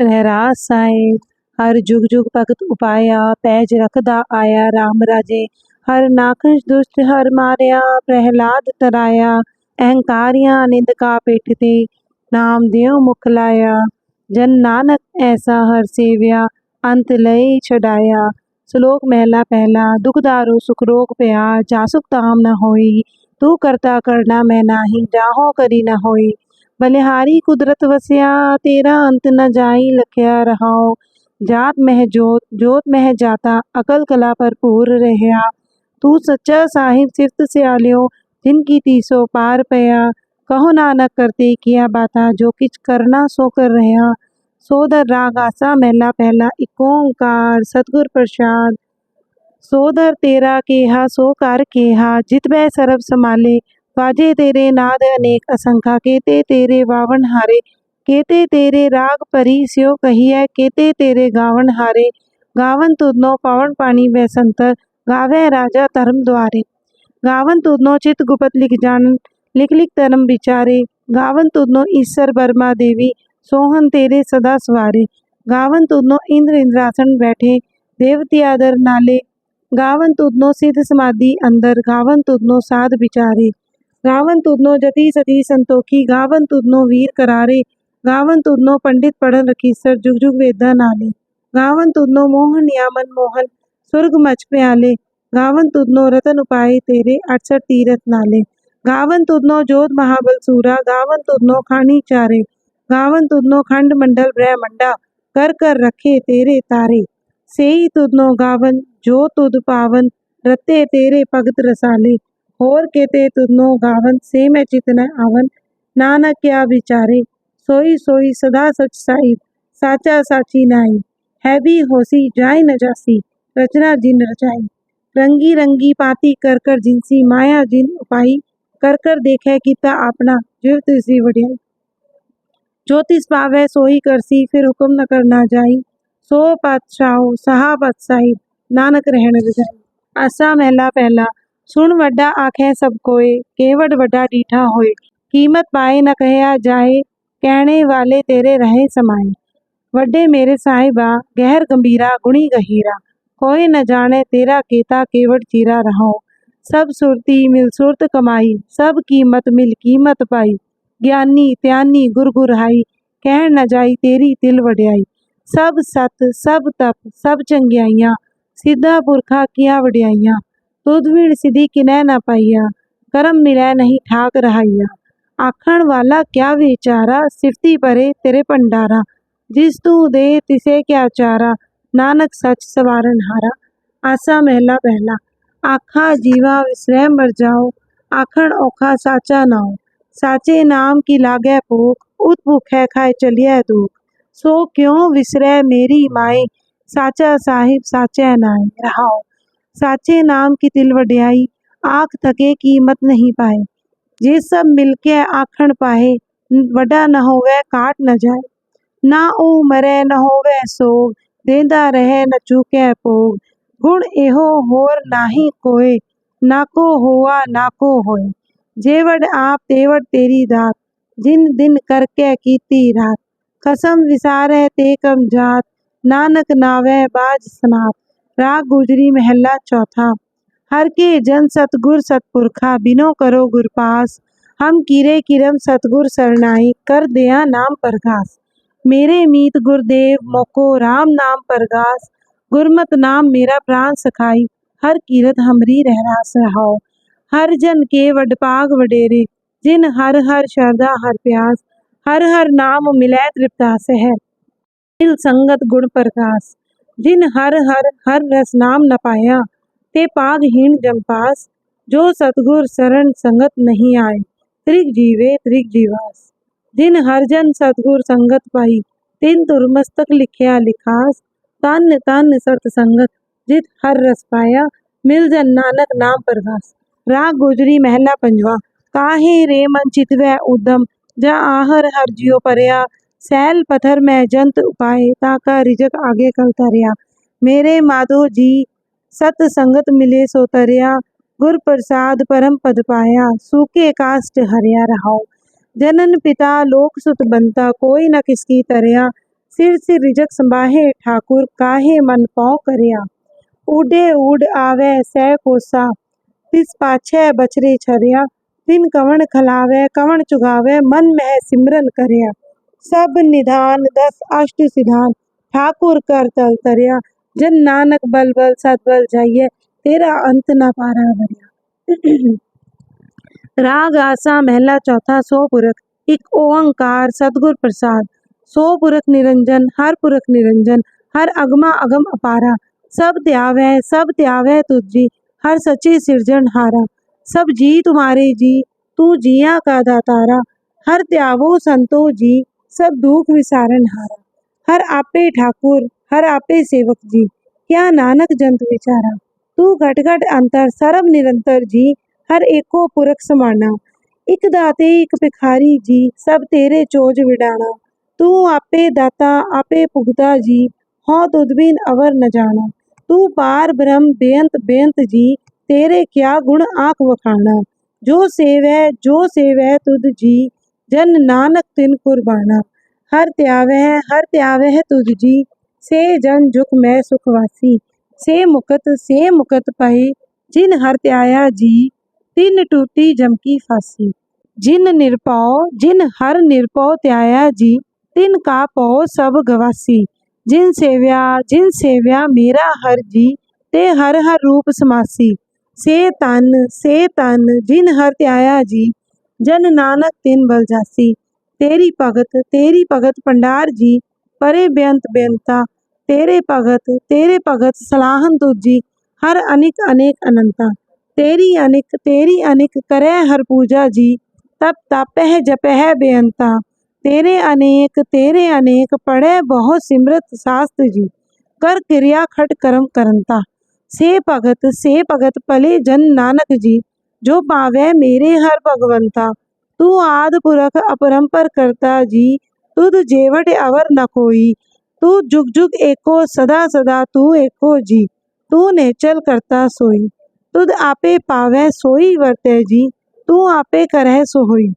ਰਹਿਰਾਸ ਸਾਹਿਬ, ਹਰ ਜੁਗ ਜੁਗ ਭਗਤ ਉਪਾਇਆ, ਪੈਜ ਰਖਦਾ ਆਇਆ RAM ਰਾਜੇ। ਹਰ ਨਾਖਸ਼ ਦੁਸ਼ਟ ਹਰ ਮਾਰਿਆ, ਪ੍ਰਹਿਲਾਦ ਤਰਾਇਆ। ਅਹੰਕਾਰੀਆਂ ਨਿੰਦਕਾ ਪਿੱਠ ਤੇ ਨਾਮ ਦਿਓ ਮੁਖ ਲਾਇਆ। ਜਨ ਨਾਨਕ ਐਸਾ ਹਰ ਸੇਵਿਆ, ਅੰਤ ਲਈ ਛਡਾਇਆ। ਸ਼ਲੋਕ ਮਹਿਲਾ ਪਹਿਲਾ ਦੁਖਦਾਰੂ ਸੁਖ ਰੋਗ ਪਿਆ ਜਾ ਤਾਮ ਨ ਹੋਈ। ਤੂੰ ਕਰਤਾ ਕਰਨਾ ਮੈਂ ਨਾਹੀ, ਜਾਹੋ ਕਰੀ ਨ ਹੋਈ। बलिहारी कुदरत वसया, तेरा अंत न जाई लख्या रहाओ। जात मह जोत जोत मह जाता, अकल कला पर पूर रहया। तू सच्चा साहिब सिफ्त से आलियो जिनकी तीसो पार पया। कहो नानक करते किया बाता, जो किच करना सो कर रहा सोदर राग आसा महला पहला इकोंकार सतगुर प्रसाद। सोदर तेरा केहा, सो कर केहा। जित वह सर्व संभाले बाजे तेरे नाद अनेक असंखा केते तेरे वावन हारे, केते तेरे राग परि स्यो कहिए केते तेरे गावन हारे। गावन तुदनो पवन पानी वैसंतर गावे राजा धर्म द्वारे। गावन तुदनो चित गुपत लिख जान, लिख लिख धर्म विचारे। गावन तुदनो ईश्वर बर्मा देवी, सोहन तेरे सदा सवारे। गावन तुदनो इंद्र इंद्रासन बैठे, देवती आदर नाले। गावन तुदनो सिद्ध समाधि अंदर, गावन तुदनो साध विचारे। गावन तुदनो जती सती संतोखी, गावन तुदनो वीर करारे, गावन तुदनो पंडित पढ़न रखी सर जुग जुग वेदा नाले। गावन तुदनो मोहन यामन मोहन, स्वर्ग मच प्याले। गावन तुदनो रतन उपाय तेरे, अड़सठ तीरथ नाले। गावन तुदनो जोत महाबल सूरा, गावन तुदनो खानी चारे। गावन तुदनो खंड मंडल ब्रह मंडा, कर कर रखे तेरे तारे। से ही तुदनो गावन, जो तुद पावन, रते तेरे भगत रसाले। होर के ते तुनो गावन से मैं चितना आवन नाना क्या विचारे, सोई सोई सदा सच साहिब साचा साची नाई। है भी होसी जाय न जासी, रचना जिन रचाई। रंगी रंगी पाती कर कर जिनसी माया जिन उपाई, कर कर देखे किता अपना जीव तुसी वडिया ज्योतिष पावे सोई करसी, फिर हुक्म न करना जाई। सो पातशाह सहा साहिब नानक रहन रजाई आसा महला पहला सुन वड्डा आखे सब कोए, केवड़ वड्डा डीठा होए। कीमत पाए न कहया जाए कहने वाले तेरे रहे समाए। वड्डे मेरे साहिबा, गहर गंभीरा, गुणी गहीरा। कोई न जाने तेरा केता केवट चीरा रहो। सब सुरती मिल सुरत कमाई, सब कीमत मिल कीमत पाई। ज्ञानी त्यानी गुर गुरहाई कह न जाई तेरी तिल वड्याई। सब सत, सब तप, सब चंगियाइयाँ, सीधा पुरखा किया वड्याईया सुधवीर सिद्धि किनै नह ना पाइया करम मिले नहीं ठाक रहाइया आखण वाला क्या विचारा सिफती परे तेरे भंडारा। जिस तू दे तिसे क्या चारा, नानक सच सवारन हारा। आसा महला पहला आखा जीवा विसरह मर जाओ, आखण औखा साचा नाओ। साचे नाम की लागै भूख उत भूख है खाए चलिए दुख। सो क्यों विसरह मेरी माए, साचा साहिब साचे नाए रहाओ। साचे नाम की तिल वड्याई, आख थके कीमत नहीं पाए। जे सब मिलके आखण पाए वडा न होवे काट न जाए। ना ओ मरे न होवे सोग, देंदा रहे न चूके पोग। गुण एहो होर नाही कोय नाको होआ ना को होए। जेवड आप तेवड तेरी दात, जिन दिन करके कीती रात। कसम विसारे ते कम जात, नानक नावे बाज सनात राग गुजरी महला चौथा। हर के जन सतगुर सतपुरखा, बिनो करो गुरपास हम किरे किरम सतगुर सरनाई, कर दया नाम परघास। मेरे मीत गुरुदेव, मोको राम नाम परगास गुरमत नाम मेरा प्राण सखाई। हर कीरत हमरी रहरास रहाओ। हर जन के वडपाग वडेरे। जिन हर हर श्रद्धा हर प्यास। हर हर नाम मिलै तृप्ता सह दिल संगत गुण प्रकाश जिन हर हर हर रस नाम न पाया ते पागहीन जमपास जो सतगुर शरण संगत नहीं आए त्रिक जीवे त्रिक जीवास जिन हरजन सतगुर संगत पाई तिन तुरमस्तक लिखिया लिखास तन तन सत संगत जित हर रस पाया मिल जन नानक नाम परगास राग गुजरी महला पंजवा काहे रे मन चितवै उदम जा आहर हर जियो परया सैल पत्थर में जंत उपाय ताका रिजक आगे कल तरया मेरे माधो जी सत संगत मिले सो तरया। गुर प्रसाद परम पद पाया। सूखे काष्ट हरिया रहाओ। जनन पिता लोक सुत बनता। कोई न किसकी तरया। सिर सिर रिजक संभाहे ठाकुर। काहे मन पाँव करिया। उडे उड आवे सह कोसा। तिस पाछे बछरे छरिया। तिन कवण खलावे, कवण चुगावे। मन मह सिमरन करिया। सब निधान, दस अष्ट सिधान। ठाकुर कर तल तरिया, जन नानक बल बल सतबल जाइए, तेरा अंत ना पारा भरिया राग आसा महला चौथा सो पुरख एक ओंकार सतगुर प्रसाद। सो पुरख निरंजन, हर पुरख निरंजन, हर अगमा अगम अपारा। सब त्यावे सब त्यावे तुझी, हर सच्ची सिरजन हारा। सब जी तुम्हारे जी, तू जिया का दातारा। हर त्यावो संतो जी सब दुख विसारन हारा। हर आपे ठाकुर, हर आपे सेवक जी। क्या नानक जंत विचारा। तू घट घट अंतर, सर्व निरंतर जी। हर एको पुरख समाना। इक दाते इक भिखारी जी। सब तेरे चोज विडाना। तू आपे दाता, आपे पुगता जी। हो तुदबिन अवर न जाना। तू पार ब्रह्म, बेअंत बेअंत जी। तेरे क्या गुण आँख वखाना। जो सेवै जो सेवै तुद जी। जन नानक तिन कुर्बाना हर त्यावै हर त्यावै तुझ जी से जन झुक मैं सुखवासी से मुकत से मुकत पाए जिन हर त्याया जी तिन टूटी जम की फांसी जिन निरपौ जिन हर निरपौ त्याया जी तिन का पौ सब गवासी जिन सेव्या जिन सेव्या मेरा हर जी ते हर हर रूप समासी से तन से तन जिन हर त्याया जी जन नानक तिन बल जासी तेरी भगत तेरी भगत भंडार जी, परे बेअंत बेअंता। तेरे भगत तेरे भगत सलाहन तुझी हर अनिक अनेक अनंता। तेरी अनिक तेरी अनिक करे हर पूजा जी, तप तपह जपह बेअंता। तेरे अनेक तेरे अनेक पढ़े बहु सिमरत शास्त्र जी, कर क्रिया खट करम करंता। से भगत से भगत पले जन नानक जी जो पावे मेरे हर भगवंता, तू आद पुरख अपरंपर करता जी तुद जेवट अवर न कोई, तू जुग जुग एको, सदा सदा तू एको जी, तू नेचल करता सोई तुद आपे पावे सोई वर्ते जी, तू आपे करह सो होई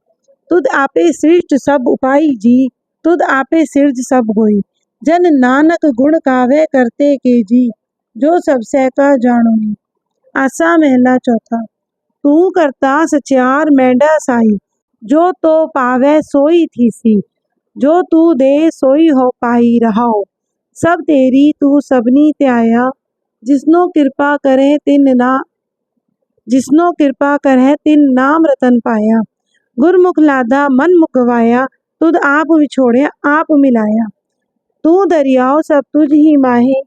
तुद आपे सृष्ट सब उपाई जी तुद आपे सिरज सब होई, जन नानक गुण कावे करते के जी, जो सब सह का जानो। आसा महला चौथा। तू करता सचार मेंढा साई। जो तो पावे सोई थी सी। जो तू दे सोई हो पाई रहाओ। सब तेरी तू सबनी त्याया। जिसनो कृपा करे तिन ना जिसनो कृपा कर तिन नाम रतन पाया। गुरमुख लादा मन मुकवाया। तुद आप विछोड़े, आप मिलाया। तू दरियाओ सब तुझ ही माहे।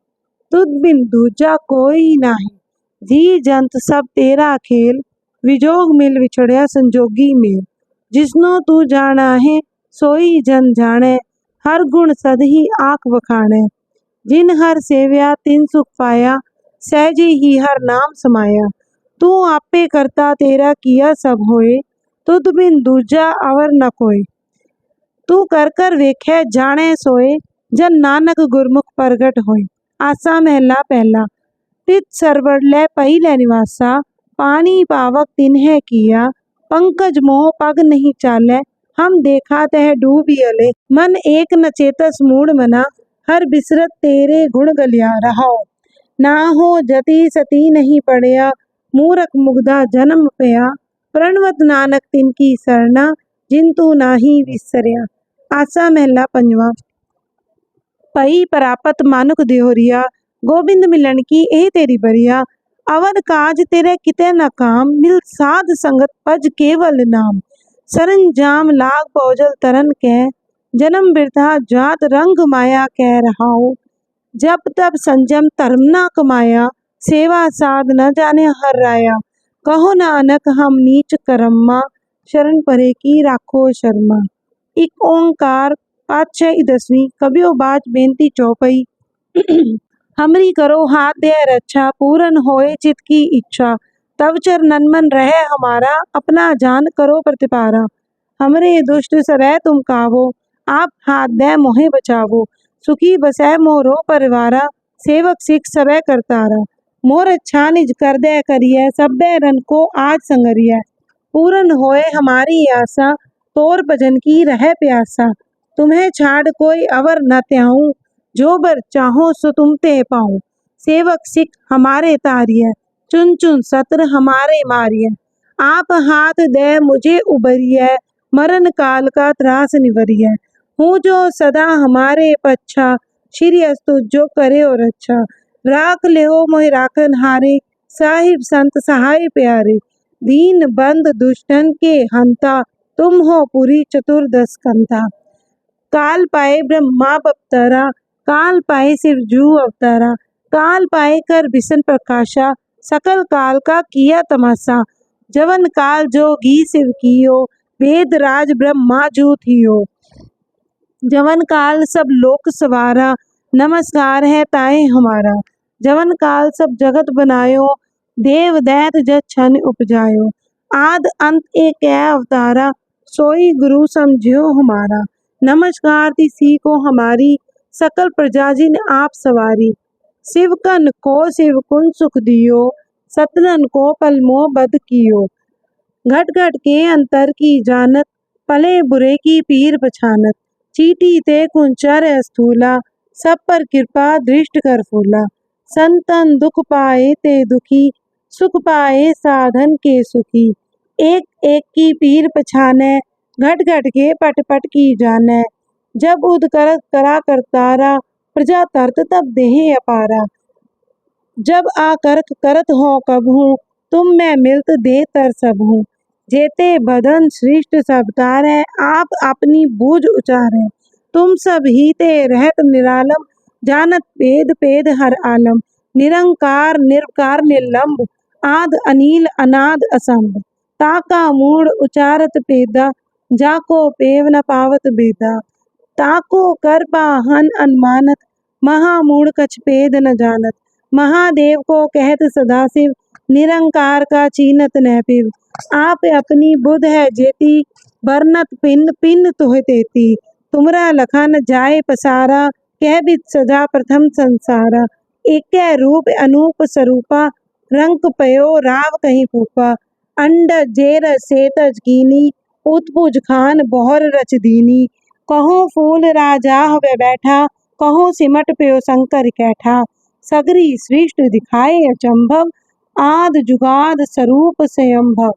तुद बिन दूजा कोई नाहे। जी जंत सब तेरा खेल। विजोग मिल विछड़िया संजोगी मेल जिसनो तू जाना है, सोई जन जाने हर गुण सद ही आख बखाने जिन हर सेव्या, तिन सुख पाया सहजी ही हर नाम समाया। तू आपे करता तेरा किया सब होए तुद बिन दूजा अवर न कोई तू कर कर वेखे जाने सोए, जन नानक गुरमुख प्रगट होए। आसा महला पहला तित सरवड़ ले पही निवासा पानी पावक तिन्हे किया। पंकज मोह पग नहीं चाले। हम देखा तह डूबी अले मन एक न चेतस मूड मना। हर बिसरत तेरे गुण गलिया रहा ना हो जति सती नहीं पड़िया। मूरख मुग्धा जन्म पया। प्रणवत नानक तिनकी सरना। जिंतु नाही विसरिया। आसा महला पंजवा। पई परापत मानुक देहोरिया। गोबिंद मिलन की ए तेरी बरिया। अवध काज तेरे किते न मिल साध संगत पज केवल नाम। सरंजाम लाग पौजल तरन के, जन्म बिरथा जात रंग माया कह रहाओ। जब तब संजम धर्म ना कमाया, सेवा साध न जाने हर राया। कहो नानक हम नीच करम्मा, शरण परे की राखो शर्मा। एक ओंकार पातशाही दसवीं, कबियो बाज बेनती चौपई। हमरी करो हाथ दे रक्षा, पूरन होए चित की इच्छा। तव चर मन रहे हमारा, अपना जान करो प्रतिपारा। हमरे दुष्ट सवै तुम कावो, आप हाथ दे मोहे बचावो। सुखी बसै मोरो परिवारा, सेवक सिख सवै करतारा। मोर अच्छा निज कर दे करिए सब रन को आज संगरिया। पूरन होए हमारी आशा, तोर भजन की रह प्यासा। तुम्हें छाड़ कोई अवर न त्याऊं। जो बर चाहो सो तुम ते पाऊँ। सेवक सिख हमारे तारिय चुन चुन सत्र हमारे मारिय आप हाथ दे मुझे उबरिय मरण काल का त्रास निवरिय हूँ। जो सदा हमारे पच्छा, श्री अस्तु जो करे और अच्छा। राख ले मोहि राखन हारे, साहिब संत सहाय प्यारे। दीन बंद दुष्टन के हंता, तुम हो पूरी चतुर्दश कंथा। काल पाए ब्रह्मा अवतारा काल पाए सिर जू अवतारा, काल पाए कर भीषण प्रकाशा, सकल काल का किया तमाशा। जवन काल जोगी शिव कियो, वेद राज ब्रह्मा जू थियो। जवन काल सब लोक सवारा, नमस्कार है ताए हमारा। जवन काल सब जगत बनायो, देव दैत जग छन उपजायो। आद अंत एक अवतारा, सोई गुरु समझियो हमारा। नमस्कार तिसी को हमारी सकल प्रजा जिन आप सवारी। शिव कन को शिव कुन सुख दियो सतनन को पलमो बद कियो। घट घट के अंतर की जानत, पले बुरे की पीर पछानत। चीटी ते कुंचर स्थूला सब पर कृपा दृष्ट कर फूला। संतन दुख पाए ते दुखी, सुख पाए साधन के सुखी। एक एक की पीर पछाने, घट घट के पट पट की जाने। जब उद करत करा, कर तारा प्रजा तरत तब देहे अपारा। जब आ करक करत हो कब हूँ तुम मैं मिलत दे तर सब। हूँ जेते बदन सृष्ट सब तारे आप अपनी बूझ उचारे। तुम सब ही ते रहत निरालम, जानत पेद पेद हर आलम। निरंकार निर्कार निलंब आद, अनिल, अनाद असंभ ताका मूड उचारत पेदा जाको पेव न पावत बेदा। ताको कर पाहन अनमानत महामूड कछ पेद न जानत। महादेव को कहत सदाशिव, निरंकार का चीनत न पिव। आप अपनी बुध है जेती, बरनत पिन पिन तुह तेती। तुमरा लखन जाय पसारा, कह बित सजा प्रथम संसारा। एक रूप अनूप स्वरूपा रंक पयो राव कहीं फूफा। अंड जेर सेतज कीनी उत्पुज खान बहुर रच दीनी। कहो फूल राजा हवे बैठा, कहो सिमट पयो शंकर कैठा। सगरी सृष्ट दिखाए अचंभव, आद जुगाद स्वरूप स्वयंभव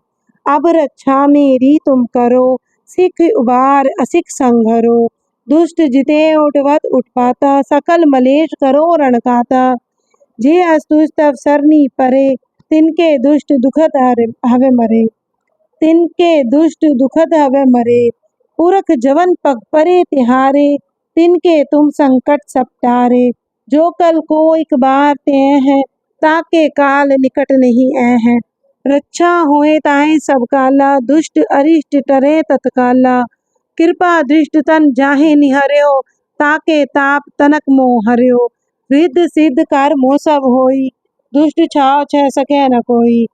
अब रक्षा मेरी तुम करो, सिख उबार असिख संघरो। दुष्ट जिते उठवत उठ पाता सकल मलेश करो रणकाता। जे अस्तुष तब सरनी परे, तिनके दुष्ट दुखत हवे मरे। तिनके दुष्ट दुखद हवे मरे। पुरख जवन पग परे तिहारे, तिनके तुम संकट सपटारे जो कल को एक बार ते हैं, ताके काल निकट नहीं ऐ हैं। रक्षा होए ताए सब काला, दुष्ट अरिष्ट टरे तत्काला। कृपा दृष्ट तन जाहे निहर्यो, ताके ताप तनक मोह हर्यो। रिद्ध सिद्ध कर मोह सब होई, दुष्ट छाव छह सके न कोई।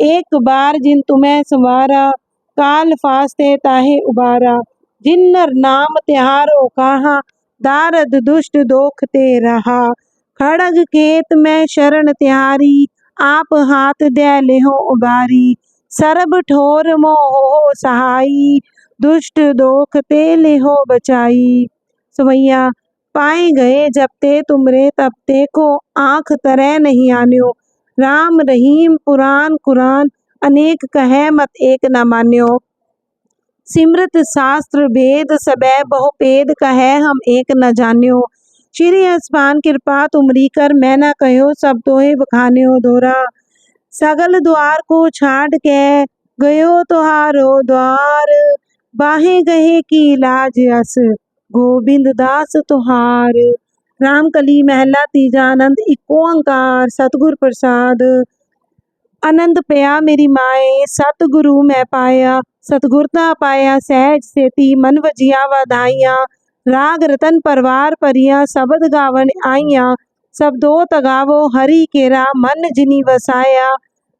एक बार जिन तुम्हें संवारा काल फास्ते ताहे उबारा। जिन्नर नाम त्योहारो कहा, दारद दुष्ट दोख ते रहा खड़ग खेत में शरण त्यारी, आप हाथ दे लेहो उबारी। सरब ठोर मोह सहाई, दुष्ट दोख ते लेहो बचाई। सुमैया, पाए गए जब ते तुमरे तब ते को आँख तरह नहीं आने राम रहीम पुराण कुरान अनेक कहे मत एक न मान्यो। सिमृत शास्त्र भेद सबे बहु पेद कहे हम एक न जान्यो। श्री अस्पान कृपा तुमरी कर मैं न कहो सब तोहे बखान्यो दोरा। सगल द्वार को छाड़ के गयो तुहारो द्वार। बाहे गहे की लाज अस, गोविंद दास तुहार। रामकली महला तीजानंद, इको अंकार, सतगुर प्रसाद। आनंद पया मेरी माए, सतगुरु मैं पाया सतगुरता पाया, सहज सेती मन वजिया वधाइया राग रतन परवार परिया, शबद गावन आइया शब्दो तगावो हरि केरा, मन जिनी वसाया,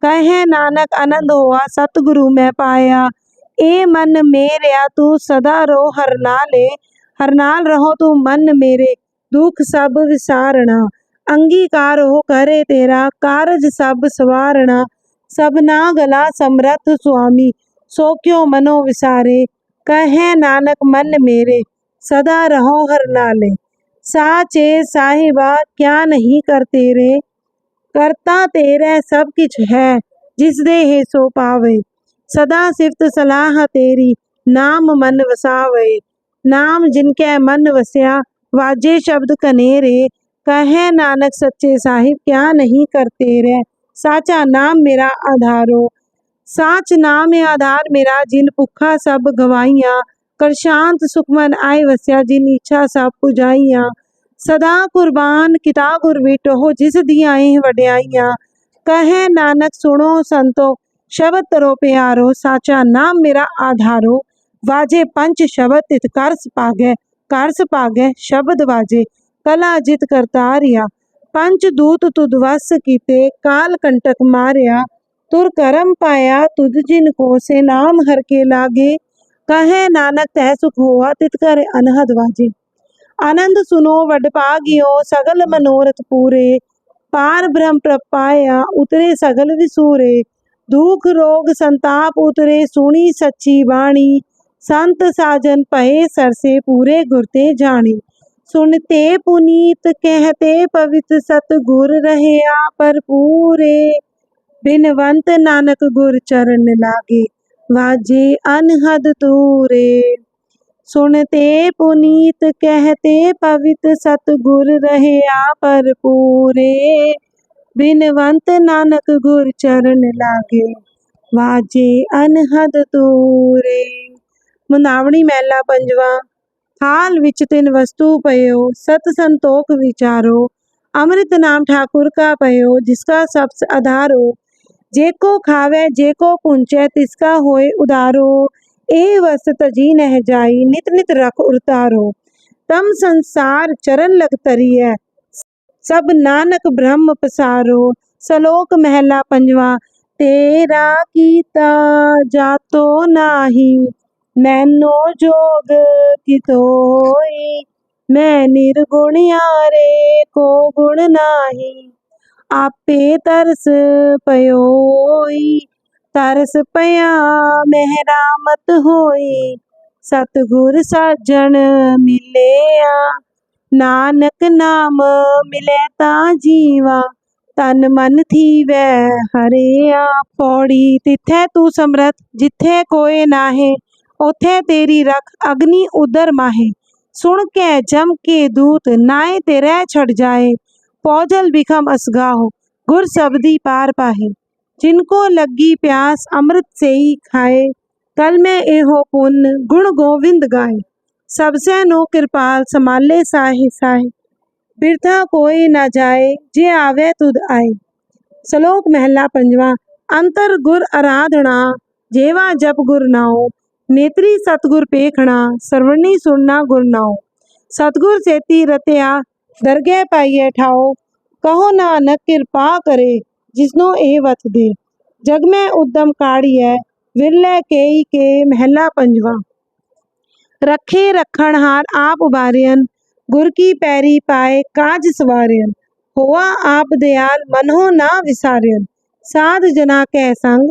कहे नानक आनंद हुआ, सतगुरु में पाया। ए मन मेरे तू सदा रो हर नाले, हर नाल रहो तू मन मेरे, दुख सब विसारणा। अंगीकार हो करे तेरा, कारज सब सवारणा सबना गला समरथ स्वामी, सो क्यों मनो विसारे? कहे नानक मन मेरे, सदा रहो हर लाले। साचे साहिबा, क्या नहीं कर तेरे? करता तेरे सब किछ है, जिस दे है सो पावे। सदा सिफत सलाह तेरी, नाम मन वसावे। नाम जिनके मन वस्या, वाजे शब्द कनेरे। कहे नानक सच्चे साहिब, क्या नहीं करते रे साचा नाम मेरा आधारो। साच नाम है आधार मेरा, जिन भुखा सब गवाइया कर शांत सुखमन आय वस्या, जिन इच्छा सब पुजाइया सदा कुर्बान किता गुर विटो, जिस दिया वड्याइया। कहे नानक सुनो संतो शब्द तरो प्यारो। साचा नाम मेरा आधारो। वाजे पंच शब्द तित करस पागे करस पागे, शब्द वाजे। कला जित करतारिया पंच दूत तुद वस कीते काल कंटक मारिया तुर करम पाया तुद जिन को से नाम हर के लागे कहे नानक तह सुख हुआ तित कर अनहद वाजे आनंद सुनो वड पागियो सगल मनोरथ पूरे पार ब्रह्म प्रपाया उतरे सगल विसूरे दुख रोग संताप उतरे सुनी सच्ची बाणी संत साजन पहे सरसे पूरे गुरते जानी सुनते पुनीत कहते, पवित्र सतगुर रहे पर पूरे। बिनवंत नानक गुर चरण लागे, वाजे अनहद दूरे। सुनते पुनीत कहते, पवित्र सतगुर रहे आ पर पूरे। बिनवंत नानक गुर चरण लागे, वाजे अनहद तूरे मुनावणी मेला पंजवा। थाल विच तिन वस्तु पयो, सत संतोख विचारो, अमृत नाम ठाकुर का पयो, जिसका सबसे आधारो जेको खावे, जेको पुंचे तिसका होए उदारो। ए वस तजी नह जाई, नित नित रख उतारो। तम संसार चरण लग है सब नानक ब्रह्म पसारो। सलोक महला पंजवा, तेरा कीता जातो नाही। मैनो जोग कितोई मैं निर्गुण यारे को गुण नाही आपे तरस पयोई तरस पया मेहरा मत होई सतगुर साजन मिलिया नानक नाम मिले ता जीवा तन मन थी वै हरिया पौड़ी तिथे तू समरथ जिथे कोई नाहे ਉਥੇ ਤੇਰੀ ਰੱਖ ਅਗਨੀ ਉਦਰ ਮਾਹੇ ਸੁਣ ਕੇ ਜਮ ਕੇ ਦੂਤ ਨਾਏ ਤੇ ਰਹਿ ਛੜ ਜਾਏ ਪੌਜਲ ਬਿਖਮ ਅਸਗਾਹੋ ਗੁਰ ਸਬਦੀ ਪਾਰ ਪਾਹੇ जिनको लगी प्यास अमृत से ही खाए कल में एहो पुन गुण गोविंद गाए सबसे नो कृपाल संभाले साहे साहे बिरथा कोई ना जाए जे आवे तुद आए सलोक महला पंजवा अंतर गुर आराधना जेवा जप गुर नाओ नेत्री सतगुर पेखना सरवणी सुनना गुरनाओ सतगुर सेती रतिया दरगे पाइए ठाओ कहो नानक कृपा करे जिसनो ए वत दे जग में उद्दम काड़ी है विरले के के महला पंजवा रखे रखण हार आप उबारियन गुर की पैरी पाए काज सवारियन हुआ आप दयाल मनो ना विसारियन साध जना के संग